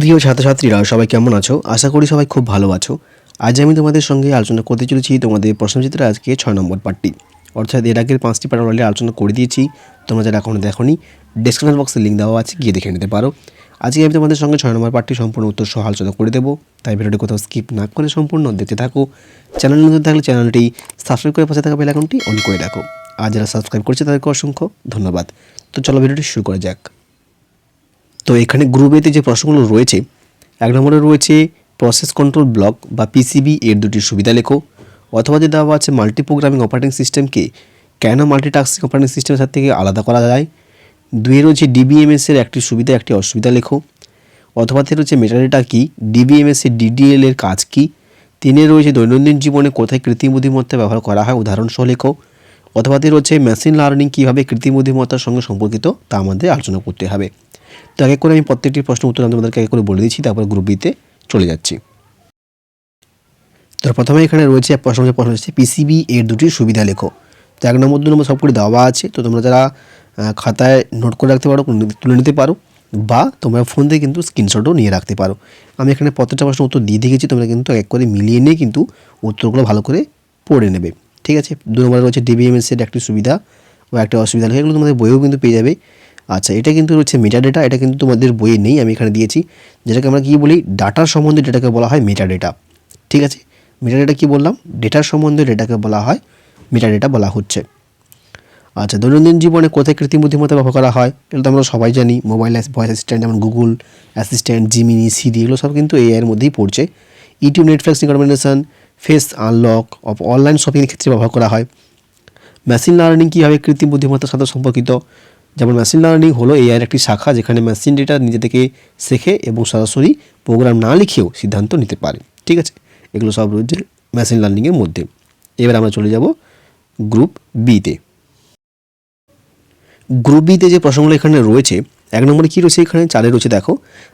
প্রিয় ছাত্রছাত্রীরা, সবাই কেমন আছো? আশা করি সবাই খুব ভালো আছো। আজ আমি তোমাদের সঙ্গে আলোচনা করতে চলেছি তোমাদের প্রশ্নচিত্রে আজকে ছয় নম্বর পার্টটি অর্থাৎ এর আগের পাঁচটি পার্ট অলরেডি আলোচনা করে দিয়েছি। তোমরা যারা এখনও দেখোনি ডিসক্রিপশন বক্সে লিঙ্ক দেওয়া আছে, গিয়ে দেখে নিতে পারো। আজকে আমি তোমাদের সঙ্গে ছয় নম্বর পার্টটি সম্পূর্ণ উত্তর সহ আলোচনা করে দেবো। তাই ভিডিওটি কোথাও স্কিপ না করে সম্পূর্ণ দেখতে থাকো। চ্যানেল নতুন থাকলে চ্যানেলটি সাবস্ক্রাইব করে পাশে থাকা বেল অন করে রাখো। আর যারা সাবস্ক্রাইব করছে তাদেরকে অসংখ্য ধন্যবাদ। তো চলো ভিডিওটি শুরু করা যাক। তো এখানে গ্রুপ এতে যে প্রশ্নগুলো রয়েছে, এক নম্বরে রয়েছে প্রসেস কন্ট্রোল ব্লক বা পিসিবি এর দুটি সুবিধা লেখো, অথবা যে দেওয়া আছে মাল্টি প্রোগ্রামিং অপারেটিং সিস্টেমকে কেন মাল্টিটাস্কিং অপারেটিং সিস্টেমের সাথে থেকে আলাদা করা যায় দুয়ে রয়েছে ডিবিএমএস এর একটি সুবিধা, একটি অসুবিধা লেখো, অথবা তে রয়েছে মেটাডেটা কি ডিবিএমএস এর ডিডিএল এর কাজ কি, তিনে রয়েছে দৈনন্দিন জীবনে কোথায় কৃত্রিম বুদ্ধিমত্তা ব্যবহার করা হয় উদাহরণ সহ লেখো অথবা তে রয়েছে মেশিন লার্নিং কীভাবে কৃত্রিম বুদ্ধিমত্তার সঙ্গে সম্পর্কিত, তা আমাদের আলোচনা করতে হবে। তো এক করে আমি প্রত্যেকটি প্রশ্ন উত্তর আমি তোমাদেরকে এক করে বলে দিচ্ছি, তারপর গ্রুপ বিতে চলে যাচ্ছি। তো প্রথমে এখানে রয়েছে প্রশ্ন প্রশ্ন হচ্ছে পিসিবি এর দুটি সুবিধা লেখো। তো এক নম্বর, দু নম্বর সবগুলি দেওয়া আছে, তো তোমরা যারা খাতায় নোট করে রাখতে পারো তুলে নিতে পারো, বা তোমরা ফোন থেকে কিন্তু স্ক্রিনশটও নিয়ে রাখতে পারো। আমি এখানে প্রত্যেকটা প্রশ্ন উত্তর দিয়ে দিয়েছি তোমরা কিন্তু এক করে মিলিয়ে নিয়ে কিন্তু উত্তরগুলো ভালো করে পড়ে নেবে। ঠিক আছে? দু নম্বরে রয়েছে ডিবিএমএস এর একটি সুবিধা ও একটা অসুবিধা এগুলো তোমাদের বইয়েও কিন্তু পেয়ে যাবে। আচ্ছা এটা কিন্তু রয়েছে মেটা ডেটা এটা কিন্তু তোমাদের বইয়ে নেই, আমি এখানে দিয়েছি। যেটাকে আমরা কী বলি? ডাটার সম্বন্ধে ডেটাকে বলা হয় মেটা ডেটা ঠিক আছে? মেটা ডেটা কী বললাম? ডেটার সম্বন্ধে ডেটাকে বলা হয় মেটা ডেটা বলা হচ্ছে। আচ্ছা দৈনন্দিন জীবনে কোথায় কৃত্রিম বুদ্ধিমত্তা ব্যবহার করা হয়? এগুলো তো আমরা সবাই জানি। মোবাইল ভয়েস অ্যাসিস্ট্যান্ট যেমন গুগল অ্যাসিস্ট্যান্ট জিমিনি সিডি এগুলো সব কিন্তু এআই এর মধ্যেই পড়ছে। YouTube Netflix recommendation, face unlock of online শপিংয়ের ক্ষেত্রে ব্যবহার করা হয়। মেশিন লার্নিং কীভাবে কৃত্রিম বুদ্ধিমত্তার সাথে সম্পর্কিত? যেমন মেশিন লার্নিং হলো এআইয়ের একটি শাখা যেখানে মেশিন ডেটা নিজে থেকে শেখে এবং সরাসরি প্রোগ্রাম না লিখেও সিদ্ধান্ত নিতে পারে। ঠিক আছে? এগুলো সব রয়েছে মেশিন লার্নিংয়ের মধ্যে। এবার আমরা চলে যাব গ্রুপ বিতে গ্রুপ বিতে যে প্রসঙ্গগুলো এখানে রয়েছে, এক নম্বরে কী রয়েছে এখানে? চালে রয়েছে দেখো,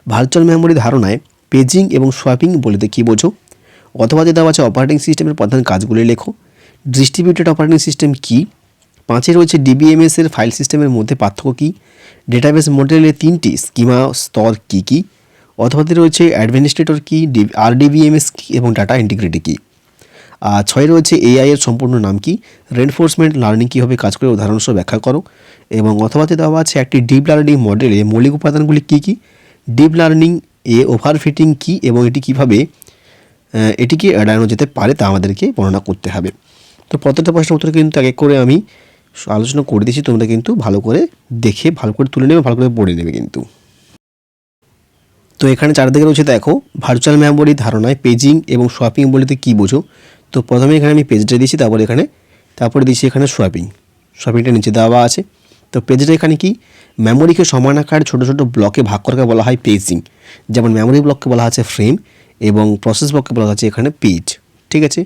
ভার্চুয়াল মেমোরি ধারণায় পেজিং এবং সোয়াপিং বলতে কী বোঝো? অথবা দেওয়া আছে অপারেটিং সিস্টেমের প্রধান কাজগুলি লেখো ডিস্ট্রিবিউটেড অপারেটিং সিস্টেম কী? পাঁচে রয়েছে ডিবিএমএস এর ফাইল সিস্টেমের মধ্যে পার্থক্য কী? ডেটাবেস মডেলের তিনটি স্কিমা স্তর কী কী? অথবাতে রয়েছে অ্যাডমিনিস্ট্রেটর কী? আর ডিবিএমএস কী? এবং ডাটা ইন্টিগ্রিটি কী? আর ছয় রয়েছে এআই এর সম্পূর্ণ নাম কি? রেনফোর্সমেন্ট লার্নিং কীভাবে কাজ করে? উদাহরণসহ ব্যাখ্যা করো। এবং অথবাতে দেওয়া আছে একটি ডিপ লার্নিং মডেলে মৌলিক উপাদানগুলি কী কী? ডিপ লার্নিং এ ওভারফিটিং কী এবং এটি কীভাবে এটিকে এড়ানো যেতে পারে তা আমাদেরকে বর্ণনা করতে হবে। তো প্রত্যেকটা প্রশ্নের উত্তর কিন্তু এক এক করে আমি আলোচনা করে দিয়েছি, তোমরা কিন্তু ভালো করে দেখে, ভালো করে তুলে নেবে, ভালো করে পড়ে নেবে কিন্তু। তো এখানে চারদিকে রয়েছে, দেখো ভার্চুয়াল মেমোরি ধারণায় পেজিং এবং সোয়াপিং বলতে কী বোঝো? তো প্রথমে এখানে আমি পেজটা দিয়েছি, তারপর এখানে, তারপরে দিয়েছি এখানে সোয়াপিং সোয়াপিংটা নিচে দেওয়া আছে। তো পেজটা এখানে কি? মেমোরিকে সমান আকার ছোটো ছোটো ব্লকে ভাগ করাকে বলা হয় পেজিং যেমন মেমোরি ব্লককে বলা আছে ফ্রেম এবং প্রসেস ব্লককে বলা হচ্ছে এখানে পেজ ঠিক আছে?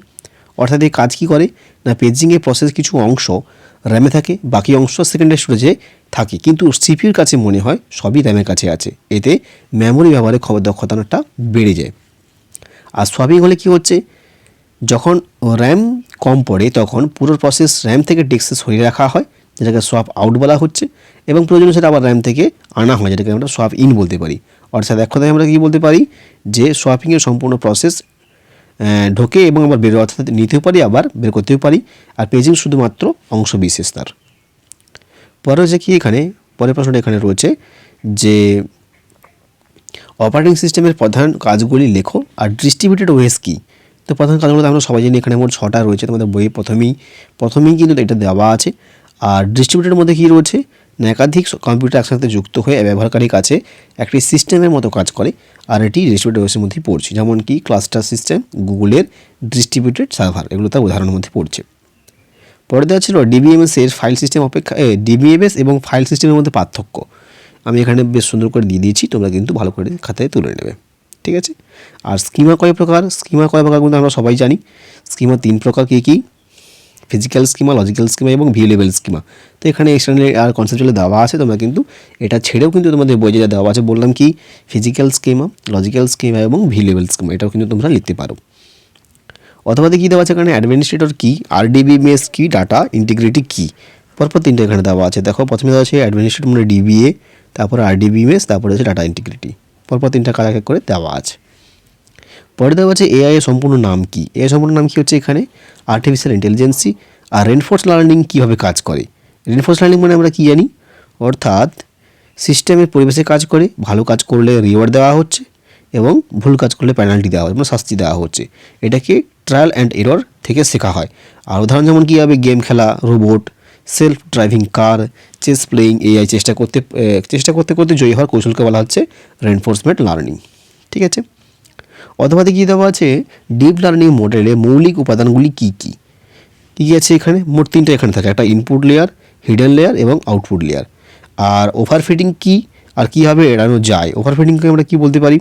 অর্থাৎ এই কাজ কী করে? না পেজিংয়ের প্রসেস কিছু অংশ র্যামে থাকে, বাকি অংশ সেকেন্ডারি স্টোরেজে থাকে। কিন্তু সিপিউর কাছে মনে হয় সবই র্যামের কাছে আছে। এতে মেমোরি ব্যবহারে খবর দক্ষতা অনেকটা বেড়ে যায়। আর সোয়াপিং হলে কি হচ্ছে? যখন র্যাম কম পড়ে, তখন পুরো প্রসেস র্যাম থেকে ডেস্কে সরিয়ে রাখা হয়। যেটাকে সোয়াপ আউট বলা হচ্ছে এবং প্রয়োজনীয় সেটা আবার র্যাম থেকে আনা হয়, যেটাকে আমরা সোয়াপ ইন বলতে পারি। অর্থাৎ এক কথায় আমরা কী বলতে পারি? যে সোয়াপিংয়ের সম্পূর্ণ প্রসেস ঢোকে এবং আবার বের অর্থাৎ নিতেও পারি, আবার বের করতেও পারি, আর পেজিং শুধুমাত্র অংশ বিশেষ তার। পরে হচ্ছে কি এখানে, পরের প্রশ্নটা এখানে রয়েছে যে অপারেটিং সিস্টেমের প্রধান কাজগুলি লেখো, আর ডিস্ট্রিবিউটেড ওয়েস কী? তো প্রধান কাজগুলো আমরা সবাই জানি, এখানে মোট ছটা রয়েছে তোমাদের বইয়ে প্রথমেই প্রথমেই কিন্তু এটা দেওয়া আছে। আর ডিস্ট্রিবিউটের মধ্যে কী রয়েছে? না একাধিক কম্পিউটার একসাথে যুক্ত হয়ে ব্যবহারকারীর কাছে একটি সিস্টেমের মতো কাজ করে আর এটি ডিস্ট্রিবিউটেড ওয়েসের মধ্যেই পড়ছে। যেমন কি ক্লাস্টার সিস্টেম গুগলের ডিস্ট্রিবিউটেড সার্ভার এগুলো তার উদাহরণের মধ্যে পড়ছে। পরে দেওয়া ছিল ডিবিএমএস এর ফাইল সিস্টেম অপেক্ষা ডিবিএমএস এবং ফাইল সিস্টেমের মধ্যে পার্থক্য। আমি এখানে বেশ সুন্দর করে দিয়ে দিয়েছি, তোমরা কিন্তু ভালো করে খাতায় তুলে নেবে। ঠিক আছে? আর স্কিমা কয় প্রকার? স্কিমা কয় প্রকার কিন্তু আমরা সবাই জানি। স্কিমা তিন প্রকার কী কী? ফিজিক্যাল স্কিমা লজিক্যাল স্কিমা এবং ভি লেভেল স্কিমা তো এখানে এক্সটার্নাল আর কনসেপচুয়ালি দেওয়া আছে, তোমরা কিন্তু এটা ছেড়েও কিন্তু তোমাদের বই যেটা দেওয়া আছে, বললাম কি? ফিজিক্যাল স্কিমা লজিক্যাল স্কিমা এবং ভি লেভেল স্কিমা এটাও কিন্তু তোমরা লিখতে পারো। অথবা কী দেওয়া আছে এখানে অ্যাডমিনিস্ট্রেটর কি আরডিবি মেস কি ডাটা ইন্টিগ্রিটি কী? পরপর তিনটে এখানে দেওয়া আছে। দেখো, প্রথমে দেওয়া আছে অ্যাডমিনিস্ট্রেটর মানে ডিবিএ তারপরে আরডিবি মেস তারপরে আছে ডাটা ইন্টিগ্রিটি পরপর তিনটা কাজ করে দেওয়া আছে। পরে দেওয়া আছে এআই এর সম্পূর্ণ নাম কি? এআই সম্পূর্ণ নাম কি হচ্ছে এখানে? আর্টিফিশিয়াল ইন্টেলিজেন্সি আর রেনফোর্স লার্নিং কীভাবে কাজ করে? রেনফোর্স লার্নিং মানে আমরা কী জানি? অর্থাৎ সিস্টেমের পরিবেশে কাজ করে, ভালো কাজ করলে রিওয়ার্ড দেওয়া হচ্ছে এবং ভুল কাজ করলে পেনাল্টি দেওয়া হচ্ছে মানে শাস্তি দেওয়া হচ্ছে। এটাকে ট্রায়াল অ্যান্ড এরর থেকে শেখা হয়। আর উদাহরণ যেমন কী হবে? গেম খেলা robot self driving car chess playing AI চেষ্টা করতে চেষ্টা করতে করতে জয়ী হওয়ার কৌশলকে বলা হচ্ছে রেনফোর্সমেন্ট লার্নিং ঠিক আছে? অথবা কী দেওয়া আছে ডিপ লার্নিং মডেলে মৌলিক উপাদানগুলি কী কী? কী কী আছে এখানে? মোট তিনটে এখানে থাকে, একটা ইনপুট লেয়ার হিডেন লেয়ার এবং আউটপুট লেয়ার আর ওভারফিটিং কী? আর কীভাবে এড়ানো যায়। ওভারফিটিংকে আমরা কী বলতে পারি?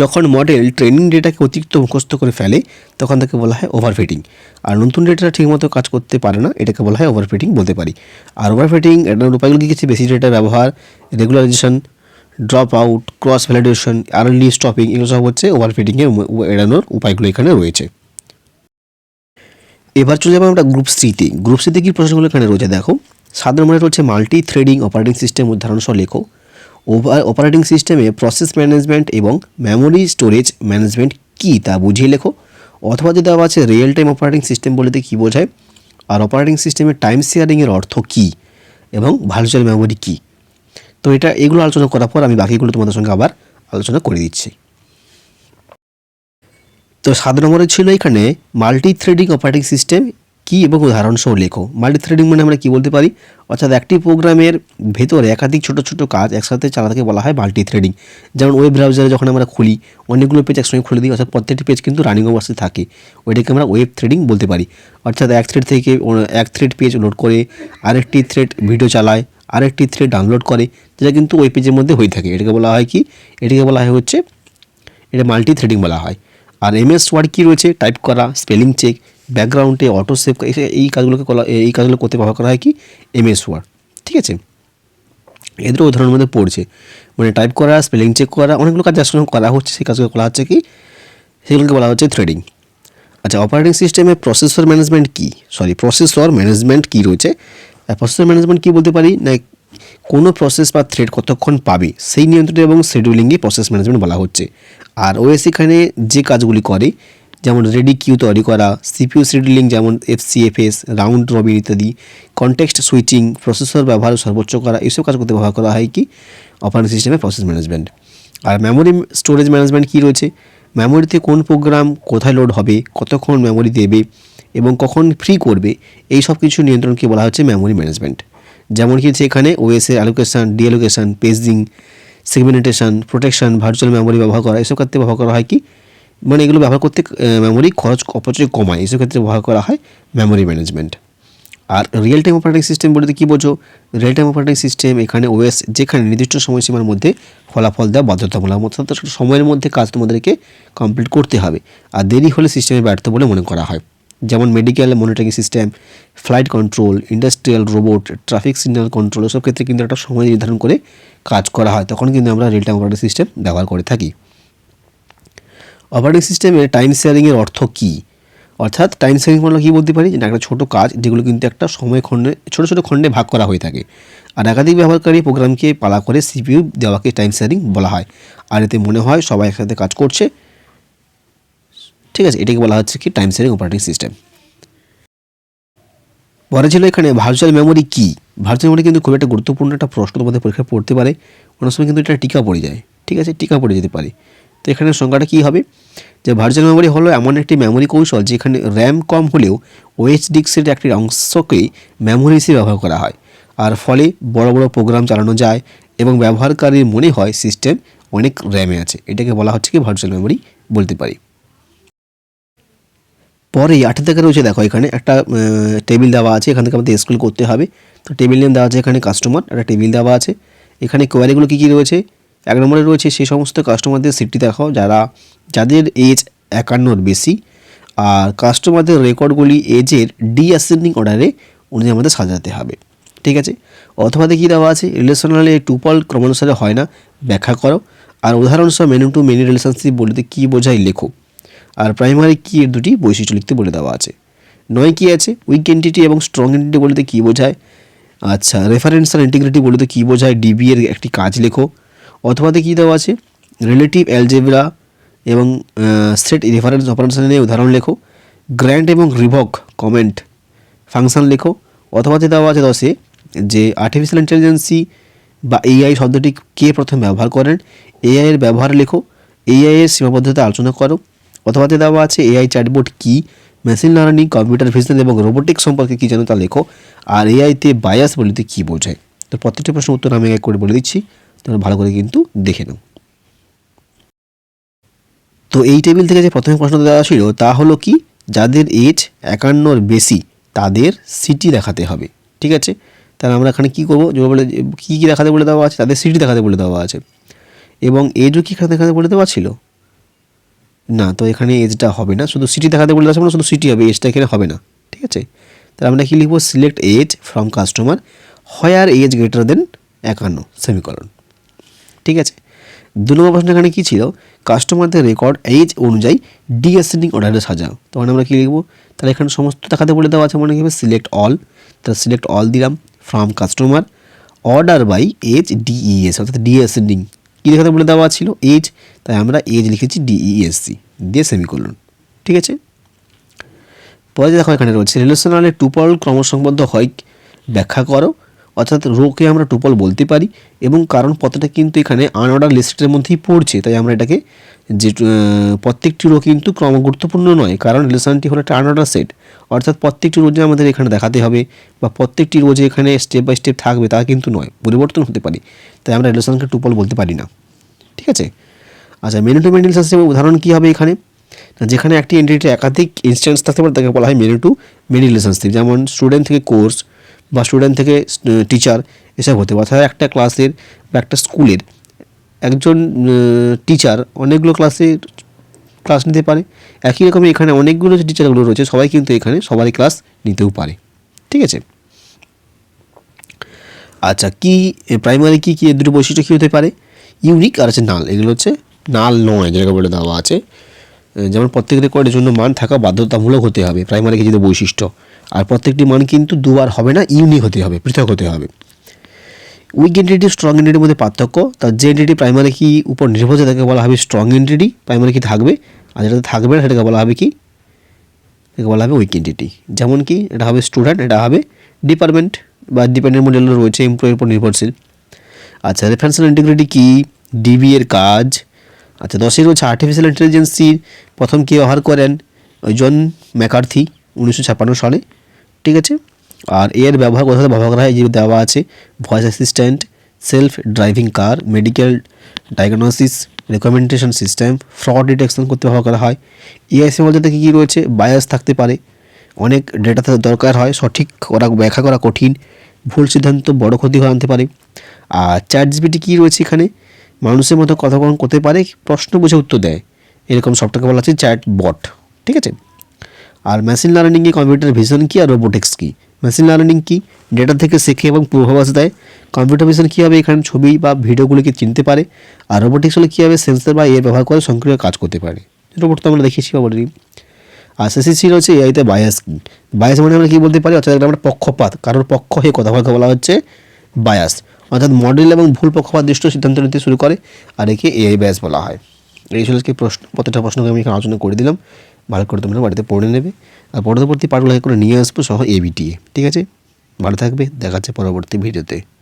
যখন মডেল ট্রেনিং ডেটাকে অতিরিক্ত মুখস্থ করে ফেলে, তখন তাকে বলা হয় ওভারফিটিং আর নতুন ডেটা ঠিকমতো কাজ করতে পারে না, এটাকে বলা হয় ওভারফিটিং বলতে পারি। আর ওভারফিটিং এড়ানোর উপায়গুলো কী কিছু বেশি ডেটা ব্যবহার regularization dropout cross validation early stopping এগুলো সব হচ্ছে ওভারফিটিংয়ের এড়ানোর উপায়গুলো এখানে রয়েছে। এবার চলে যাব আমরা গ্রুপ সিতে গ্রুপ সিতে কী প্রশ্নগুলো এখানে রয়েছে দেখো। সাধারণ মনে রয়েছে মাল্টি থ্রেডিং অপারেটিং সিস্টেম উদাহরণ সহ লেখো। অপারেটিং সিস্টেমে প্রসেস ম্যানেজমেন্ট এবং মেমোরি স্টোরেজ ম্যানেজমেন্ট কী তা বুঝিয়ে লেখো। অথবা যদি দেওয়া আছে রিয়েল টাইম অপারেটিং সিস্টেম বলতে কী বোঝায়? আর অপারেটিং সিস্টেমের টাইম শেয়ারিংয়ের অর্থ কী? এবং ভার্চুয়াল মেমোরি কী? তো এটা, এগুলো আলোচনা করার পর আমি বাকিগুলো তোমাদের সঙ্গে আবার আলোচনা করে দিচ্ছি। তো সাত নম্বরে ছিল এখানে মাল্টি থ্রেডিং অপারেটিং সিস্টেম কি এবং উদাহরণ সহ লেখো। মাল্টি থ্রেডিং মানে আমরা কি বলতে পারি? অর্থাৎ একটি প্রোগ্রামের ভেতরে একাধিক ছোট ছোট কাজ একসাথে চালাতে বলা হয় মাল্টি থ্রেডিং যেমন ওয়েব ব্রাউজারে যখন আমরা খুলি, অনেকগুলো পেজ একসঙ্গে খুলে দিই, অর্থাৎ প্রত্যেকটি পেজ কিন্তু রানিং অবস্থায় থাকে। ওইটাকে আমরা ওয়েব থ্রেডিং বলতে পারি। অর্থাৎ এক থ্রেড থেকে এক থ্রেড পেজ লোড করে আরেকটি থ্রেড ভিডিও চালায়। আরেকটি থ্রেড ডাউনলোড করে, যেটা কিন্তু ওই পেজের মধ্যে হয়ে থাকে। এটাকে বলা হয় কি? এটাকে বলা হয় হচ্ছে, এটা মাল্টি থ্রেডিং বলা হয়। আর এমএস ওয়ার্ড কী রয়েছে? টাইপ করা স্পেলিং চেক ব্যাকগ্রাউন্ডে অটো সেভ এই কাজগুলোকে এই কাজগুলো করতে ব্যবহার করা হয় কি? এমএস ওয়ার্ড ঠিক আছে? এদের উদাহরণের মধ্যে পড়ছে। মানে টাইপ করা স্পেলিং চেক করা, অনেকগুলো কাজ যার করা হচ্ছে। সেই কাজগুলো করা হচ্ছে কি? সেগুলোকে বলা হচ্ছে থ্রেডিং আচ্ছা অপারেটিং সিস্টেমে প্রসেসর ম্যানেজমেন্ট কি? সরি প্রসেসর ম্যানেজমেন্ট কি রয়েছে? প্রসেসর ম্যানেজমেন্ট কি বলতে পারি? না কোনো প্রসেস বা থ্রেড কতক্ষণ পাবে, সেই নিয়ন্ত্রণ এবং শিডিউলিংই প্রসেস ম্যানেজমেন্ট বলা হচ্ছে। আর ওএস এখানে যে কাজগুলি করে, যেমন রেডি কিউ তৈরি করা সিপিইউ শিডিউলিং যেমন এফসিএফএস রাউন্ড রবিন ইত্যাদি কনটেক্সট সুইচিং প্রসেসর ব্যবহার সর্বোচ্চ করা এইসব কাজ করতে ব্যবহার করা হয় কি? অপারেটিং সিস্টেমে প্রসেস ম্যানেজমেন্ট আর মেমোরি স্টোরেজ ম্যানেজমেন্ট কী রয়েছে? মেমোরিতে কোন প্রোগ্রাম কোথায় লোড হবে, কতক্ষণ মেমোরি দেবে এবং কখন ফ্রি করবে, এই সব কিছু নিয়ন্ত্রণকে বলা হচ্ছে মেমোরি ম্যানেজমেন্ট যেমন কি এখানে ওএসএ allocation deallocation paging segmentation protection virtual memory ব্যবহার করা, এসব ক্ষেত্রে ব্যবহার করা হয় কি? মানে এগুলো ব্যবহার করতে মেমোরি খরচ অপচয় কমায়, এসব ক্ষেত্রে ব্যবহার করা হয় মেমোরি ম্যানেজমেন্ট আর রিয়েল টাইম অপারেটিং সিস্টেম বলতে কী বোঝো? রিয়েল টাইম অপারেটিং সিস্টেম এখানে ওএস যেখানে নির্দিষ্ট সময়সীমার মধ্যে ফলাফল দেওয়া বাধ্যতামূলক, অর্থাৎ সময়ের মধ্যে কাজ তোমাদেরকে কমপ্লিট করতে হবে। আর দেরি হলে সিস্টেমে ব্যর্থ বলে মনে করা হয়। যেমন medical monitoring system flight control industrial robot traffic signal control এসব ক্ষেত্রে কিন্তু একটা সময় নির্ধারণ করে কাজ করা হয়। তখন কিন্তু আমরা রিয়েল টাইম অপারেটিং সিস্টেম ব্যবহার করে থাকি। অপারেটিং সিস্টেমের টাইম শেয়ারিংয়ের অর্থ কী? অর্থাৎ টাইম শেয়ারিং মানে কী বলতে পারি? যে একটা ছোটো কাজ যেগুলো কিন্তু একটা সময় খণ্ডে, ছোটো ছোটো খণ্ডে ভাগ করা হয়ে থাকে। আর একাধিক ব্যবহারকারী প্রোগ্রামকে পালা করে সিপিইউ দেওয়াকে টাইম শেয়ারিং বলা হয়। আর এতে মনে হয় সবাই একসাথে কাজ করছে। ঠিক আছে, এটাকে বলা হচ্ছে কি টাইম শেয়ারিং অপারেটিং সিস্টেম পরে ছিল এখানে ভার্চুয়াল মেমোরি কী? ভার্চুয়াল মেমোরি কিন্তু খুব একটা গুরুত্বপূর্ণ একটা প্রশ্ন তোমাদের পরীক্ষায় পড়তে পারে। অনেক সময় কিন্তু এটা টিকা পড়ে যায়। ঠিক আছে, টিকা পড়ে যেতে পারে। তো এখানে সংখ্যাটা কী হবে? যে ভার্চুয়াল মেমোরি হলো এমন একটি মেমোরি কৌশল যেখানে র্যাম কম হলেও ওএইচ ডিস্কের একটি অংশকে মেমোরি হিসেবে ব্যবহার করা হয়। আর ফলে বড় বড় প্রোগ্রাম চালানো যায় এবং ব্যবহারকারীর মনে হয় সিস্টেম অনেক র্যামে আছে। এটাকে বলা হচ্ছে কি ভার্চুয়াল মেমোরি বলতে পারি। পরে আঠের থেকে রয়েছে, দেখো এখানে একটা টেবিল দেওয়া আছে, এখান থেকে আমাদের স্কুল করতে হবে। তো টেবিল নেম দেওয়া আছে এখানে কাস্টমার একটা টেবিল দেওয়া আছে। এখানে কোয়ারিগুলো কী কী রয়েছে? এক নম্বরে রয়েছে সেই সমস্ত কাস্টমারদের সিটটি দেখাও, যারা, যাদের এজ একান্নর বেশি। আর কাস্টমারদের রেকর্ডগুলি এজের ডি অ্যাসেন্ডিং অর্ডারে অনুযায়ী আমাদের সাজাতে হবে। ঠিক আছে? অথবা কী দেওয়া আছে রিলেশনালে টুপল ক্রমানুসারে হয় না, ব্যাখ্যা করো। আর উদাহরণসহ মেনু টু মেনি রিলেশনশিপ বলতে কী বোঝায়, লেখো। আর প্রাইমারি কি এর দুটি বৈশিষ্ট্য লিখতে বলে দেওয়া আছে। নয় কি আছে উইক এন্টিটি এবং স্ট্রং এন্টিটি বলতে কী বোঝায়। আচ্ছা রেফারেন্স আর ইন্টিগ্রিটি বলতে কী বোঝায় ডিবি এর একটি কাজ লেখো। অথবাতে কী দেওয়া আছে রিলেটিভ অ্যালজেব্রা এবং সেট রেফারেন্স অপারেশনের উদাহরণ লেখো। গ্র্যান্ড এবং রিভক কমেন্ট ফাংশন লেখো। অথবাতে দেওয়া আছে দশে যে আর্টিফিশিয়াল ইন্টেলিজেন্সি বা এআই শব্দটি কে প্রথম ব্যবহার করেন? এআই এর ব্যবহার লেখো। এআই এর সীমাবদ্ধতা আলোচনা করো। অথবাতে দেওয়া আছে এআই চ্যাটবোর্ড কী? মেশিন লার্নিং কম্পিউটার ভিশন এবং রোবোটিক্স সম্পর্কে কী জানো তা লেখো। আর এআইতে বায়াস বলতে কী বোঝায়? তো প্রত্যেকটি প্রশ্ন উত্তর আমি এক করে বলে দিচ্ছি। তোমরা ভালো করে কিন্তু দেখে নাও। তো এই টেবিল থেকে যে প্রথমে প্রশ্ন দেওয়া ছিল, তা হলো কি? যাদের এজ একান্নর বেশি, তাদের সিটি দেখাতে হবে। ঠিক আছে? তাহলে আমরা এখানে কী করব? যে বলে কী কী দেখাতে বলে দেওয়া আছে, তাদের সিটি দেখাতে বলে দেওয়া আছে। এবং এজও কী দেখাতে বলে দেওয়া ছিল? না, তো এখানে এজটা হবে না, শুধু সিটি দেখাতে বলে দেওয়া আছে মানে শুধু সিটি হবে, এজটা এখানে হবে না, ঠিক আছে? তাহলে আমরা কী লিখব? Select age from customer where age greater than একান্ন সেমিকলন ঠিক আছে? দু নম্বর প্রশ্ন এখানে কী ছিল? কাস্টমারদের রেকর্ড এজ অনুযায়ী ডিএসেন্ডিং অর্ডারে সাজাও। তখন আমরা কী লিখব? তাহলে এখানে সমস্ত দেখাতে বলে দেওয়া আছে, মনে হবে? সিলেক্ট অল তাহলে সিলেক্ট অল দিলাম from customer order by age DES অর্থাৎ ডিএসেন্ডিং কী দেখাতে বলে দেওয়া ছিল এজ তাই আমরা এজ লিখেছি ডিইএসসি দিয়ে সেমি সেমিকোলন ঠিক আছে? পরে দেখো এখানে রয়েছে রিলেশনালে টুপল ক্রমসংবদ্ধ হয়, ব্যাখ্যা করো, অর্থাৎ রোকে আমরা টুপল বলতে পারি, এবং কারণ পথটা কিন্তু এখানে আনঅর্ডার লিস্টের মধ্যেই পড়ছে, তাই আমরা এটাকে যে প্রত্যেকটি রো কিন্তু ক্রম গুরুত্বপূর্ণ নয়। কারণ রিলেশনটি হলো একটা সেট অর্থাৎ প্রত্যেকটি রোজে আমাদের এখানে দেখাতে হবে বা প্রত্যেকটি রোজে এখানে স্টেপ বাই স্টেপ থাকবে তা কিন্তু নয়, পরিবর্তন হতে পারে। তাই আমরা রিলেশনকে টুপল বলতে পারি না। ঠিক আছে? আচ্ছা মেনু টু মেনু রিলেশনশিপের উদাহরণ কী হবে এখানে? যেখানে একটি এন্টিটির একাধিক ইনস্ট্যান্স থাকতে পারে, তাকে বলা হয় মেনু টু মেনি রিলেশনশিপ যেমন স্টুডেন্ট থেকে কোর্স বা স্টুডেন্ট থেকে টিচার এসব হতে পারে। অর্থাৎ একটা ক্লাসের বা একটা স্কুলের একজন টিচার অনেকগুলো ক্লাসে ক্লাস নিতে পারে। একই রকমই এখানে অনেকগুলো যে টিচারগুলো রয়েছে, সবাই কিন্তু এখানে সবারই ক্লাস নিতেও পারে। ঠিক আছে? আচ্ছা কি প্রাইমারি কি কি দুটো বৈশিষ্ট্য কী হতে পারে? ইউনিক আর হচ্ছে নাল এগুলো হচ্ছে নাল নয়, যেটাকে বলে দেওয়া আছে। যেমন প্রত্যেক রেকর্ডের জন্য মান থাকা বাধ্যতামূলক হতে হবে। প্রাইমারি কিছু বৈশিষ্ট্য। আর প্রত্যেকটি মান কিন্তু দুবার হবে না ইউনিক হতে হবে, পৃথক হতে হবে। উইক এন্টিটি স্ট্রং এন্টিটির মধ্যে পার্থক্য। তার যে এন্টিটি প্রাইমারি কি উপর নির্ভরশীল, তাকে বলা হবে স্ট্রং এন্টিটি প্রাইমারি কি থাকবে। আর যেটাতে থাকবে না, সেটাকে বলা হবে কি? এটাকে বলা হবে উইক এন্টিটি যেমন কি, এটা হবে স্টুডেন্ট এটা হবে ডিপার্টমেন্ট বা ডিপেন্ডেন্ট মডেল রয়েছে এমপ্লয়ের উপর নির্ভরশীল। আচ্ছা রেফারেন্সিয়াল ইন্টিগ্রিটি কি? ডিবি এর কাজ। আচ্ছা দশের রয়েছে আর্টিফিশিয়াল ইন্টেলিজেন্সির প্রথম কে ব্যবহার করেন? ওই জন ম্যাকার্থি, উনিশশো ছাপ্পান্ন সালে। ঠিক আছে? আর এর ব্যবহার কোথাও ব্যবহার করা হয়? এই যে দেওয়া আছে voice assistant self driving car medical diagnosis recommendation system fraud detection করতে ব্যবহার করা হয়। ইআইসি মধ্যে কী কী রয়েছে? বায়াস থাকতে পারে। অনেক ডেটা দরকার হয়, সঠিক করা, ব্যাখ্যা করা কঠিন। ভুল সিদ্ধান্ত বড় ক্ষতি হয়ে আনতে পারে। আর চ্যাট জিপিটি কী রয়েছে এখানে? মানুষের মতো কথোপকথন করতে পারে, প্রশ্ন বুঝে উত্তর দেয়। এরকম সবটাকে বলা হচ্ছে চ্যাট বট ঠিক আছে? আর মেশিন লার্নিংয়ে কম্পিউটার ভিশন কী আর রোবোটিক্স কী? মেশিন লার্নিং কী? ডেটা থেকে শেখে এবং পূর্বাভাস দেয়। কম্পিউটার ভিশন কীভাবে এখানে ছবি বা ভিডিওগুলিকে চিনতে পারে? আর রোবোটিক্স হলে কীভাবে সেন্সর বা এর ব্যবহার করে সক্রিয় কাজ করতে পারে? রোবট তো আমরা দেখেছি অলরেডি আর শেষে রয়েছে এআইতে বায়াস কি? বায়াস মানে আমরা কী বলতে পারি? অর্থাৎ আমরা পক্ষপাত, কারোর পক্ষ হয়ে কথাবার্তা বলা হচ্ছে বায়াস অর্থাৎ মডেল এবং ভুল পক্ষপাত দৃষ্ট সিদ্ধান্ত নিতে শুরু করে, আর একে এআই বায়াস বলা হয়। এই ছিল প্রশ্ন। প্রত্যেকটা প্রশ্নকে আমি এখানে আলোচনা করে দিলাম। ভালো করে তোমরা বাড়িতে পড়ে নেবে। আর পরবর্তী পাঠগুলো করে নিয়ে আসব সহ এবিটিএ ঠিক আছে? ভালো থাকবে। দেখাচ্ছে পরবর্তী ভিডিওতে।